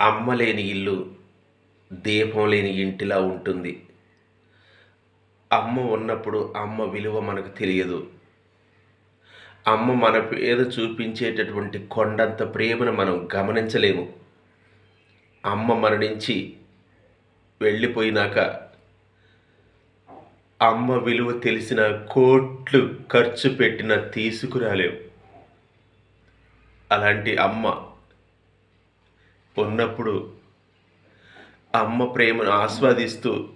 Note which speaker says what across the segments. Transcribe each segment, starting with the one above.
Speaker 1: అమ్మ లేని ఇల్లు దీపం లేని ఇంటిలా ఉంటుంది. అమ్మ ఉన్నప్పుడు అమ్మ విలువ మనకు తెలియదు. అమ్మ మన పేద చూపించేటటువంటి కొండంత ప్రేమను మనం గమనించలేము. అమ్మ మన నుంచి వెళ్ళిపోయినాక అమ్మ విలువ తెలిసిన కోట్లు ఖర్చు పెట్టిన తీసుకురాలేవు. అలాంటి అమ్మ ఉన్నప్పుడు అమ్మ ప్రేమను ఆస్వాదిస్తూ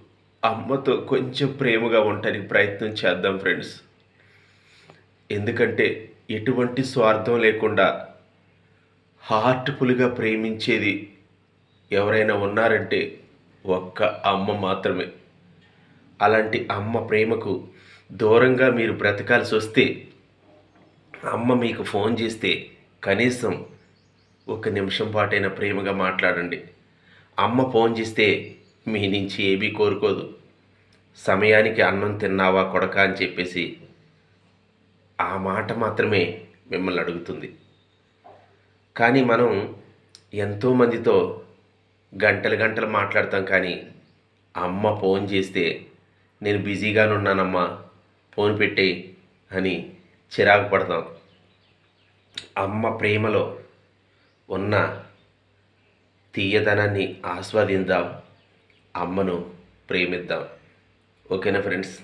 Speaker 1: అమ్మతో కొంచెం ప్రేమగా ఉండటానికి ప్రయత్నం చేద్దాం ఫ్రెండ్స్. ఎందుకంటే ఎటువంటి స్వార్థం లేకుండా హార్ట్ఫుల్గా ప్రేమించేది ఎవరైనా ఉన్నారంటే ఒక్క అమ్మ మాత్రమే. అలాంటి అమ్మ ప్రేమకు దూరంగా మీరు బ్రతకాల్సి వస్తే అమ్మ మీకు ఫోన్ చేస్తే కనీసం ఒక నిమిషం పాటైన ప్రేమగా మాట్లాడండి. అమ్మ ఫోన్ చేస్తే మీ నుంచి ఏమీ కోరుకోదు. సమయానికి అన్నం తిన్నావా కొడక అని చెప్పేసి ఆ మాట మాత్రమే మిమ్మల్ని అడుగుతుంది. కానీ మనం ఎంతోమందితో గంటలు గంటలు మాట్లాడతాం కానీ అమ్మ ఫోన్ చేస్తే నేను బిజీగానే ఉన్నానమ్మా ఫోన్ పెట్టే అని చిరాకు పడతాం. అమ్మ ప్రేమలో ఉన్న తీయదనాన్ని ఆస్వాదిద్దాం అమ్మను ప్రేమిద్దాం. ఓకేనా ఫ్రెండ్స్?